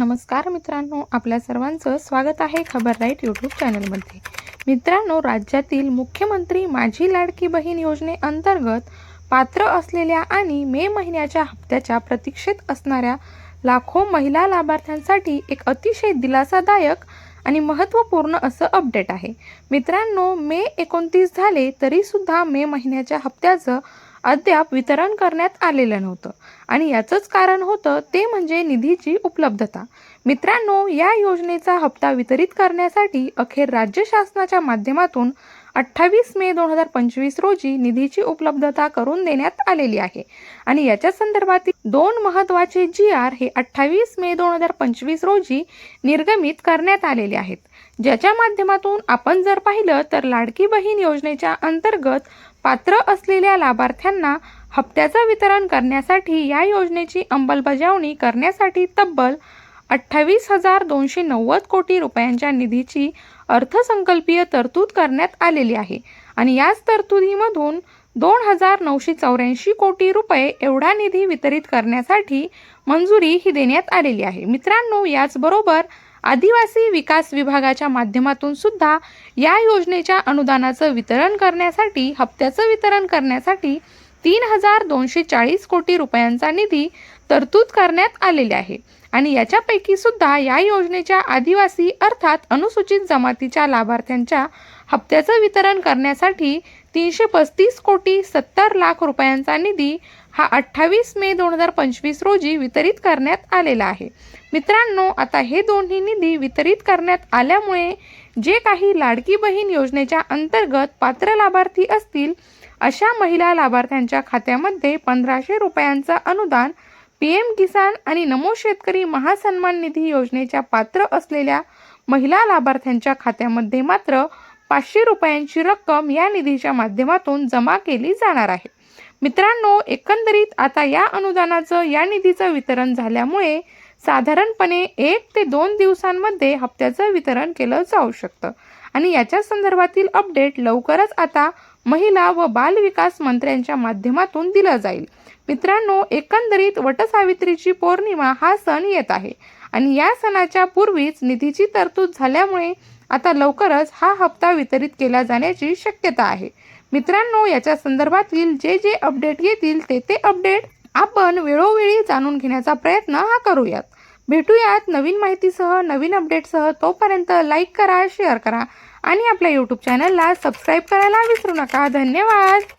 नमस्कार मित्रांनो आपल्या सर्वांचं स्वागत आहे खबर राईट यूट्यूब चॅनलमध्ये. मित्रांनो राज्यातील मुख्यमंत्री माझी लाडकी बहीण योजनेअंतर्गत पात्र असलेल्या आणि मे महिन्याच्या हप्त्याच्या प्रतीक्षेत असणाऱ्या लाखो महिला लाभार्थ्यांसाठी एक अतिशय दिलासादायक आणि महत्त्वपूर्ण असं अपडेट आहे. मित्रांनो मे एकोणतीस झाले तरीसुद्धा मे महिन्याच्या हप्त्याचं अद्याप वितरण करण्यात आलेलं नव्हतं. आणि याचंच कारण होतं ते म्हणजे निधीची उपलब्धता. मित्रांनो या योजनेचा हप्ता वितरित करण्यासाठी अखेर राज्य शासनाच्या माध्यमातून अठ्ठावीस मे दोन हजार पंचवीस रोजी निधीची उपलब्धता करून देण्यात आलेली आहे. आणि याच्या संदर्भातील दोन महत्त्वाचे जी आर हे अठ्ठावीस मे दोन हजार पंचवीस रोजी निर्गमित करण्यात आलेले आहेत. ज्याच्या माध्यमातून आपण जर पाहिलं तर लाडकी बहीण योजनेच्या अंतर्गत पात्र असलेल्या लाभार्थ्यांना हप्त्याचं वितरण करण्यासाठी या योजनेची अंमलबजावणी करण्यासाठी तब्बल अठ्ठावीस हजार दोनशे नव्वद कोटी रुपयांच्या निधीची अर्थसंकल्पीय तरतूद करण्यात आलेली आहे. आणि याच तरतुदीमधून दोन हजार नऊशे चौऱ्याऐंशी कोटी रुपये एवढा निधी वितरित करण्यासाठी मंजुरी ही देण्यात आलेली आहे. मित्रांनो याचबरोबर आदिवासी विकास विभागाच्या माध्यमातून सुद्धा या योजनेच्या अनुदानाचं वितरण करण्यासाठी हप्त्याचं वितरण करण्यासाठी तीन हजार दोनशे चाळीस कोटी रुपयांचा निधी तरतूद करण्यात आलेले आहे. आणि याच्यापैकी सुद्धा या योजनेच्या आदिवासी अर्थात अनुसूचित जमातीच्या लाभार्थ्यांच्या हप्त्याचं वितरण करण्यासाठी तीनशे पस्तीस कोटी सत्तर लाख रुपयांचा निधी हा अठ्ठावीस मे दोन हजार पंचवीस रोजी वितरित करण्यात आलेला आहे. मित्रांनो आता हे दोन्ही निधी वितरित करण्यात आल्यामुळे जे काही लाडकी बहीण योजनेच्या अंतर्गत पात्र लाभार्थी असतील अशा महिला लाभार्थ्यांच्या खात्यामध्ये पंधराशे रुपयांचं अनुदान पी एम किसान आणि नमो शेतकरी महासन्मान निधी योजनेच्या पात्र असलेल्या महिला लाभार्थ्यांच्या खात्यामध्ये मात्र पाचशे रुपयांची रक्कम या निधीच्या माध्यमातून जमा केली जाणार आहे. मित्रांनो एकंदरीत आता या अनुदानाचं या निधीचं वितरण झाल्यामुळे साधारणपणे एक ते दोन दिवसांमध्ये हप्त्याचं वितरण केलं जाऊ शकतं. आणि याच्या संदर्भातील अपडेट लवकरच आता महिला व बाल विकास मंत्र्यांच्या माध्यमातून दिलं जाईल. मित्रांनो एकंदरीत वटसावित्रीची पौर्णिमा हा सण येत आहे. आणि या सणाच्या पूर्वीच निधीची तरतूद झाल्यामुळे आता लवकरच हा हप्ता वितरित केला जाण्याची शक्यता आहे. मित्रांनो याच्या संदर्भातील जे जे अपडेट येतील ते ते अपडेट आपण वेळोवेळी जाणून घेण्याचा प्रयत्न हा करूयात. भेटूयात नवीन माहितीसह नवीन अपडेटसह. तोपर्यंत लाईक करा शेअर करा आणि आपल्या यूट्यूब चॅनलला सबस्क्राईब करायला विसरू नका. धन्यवाद!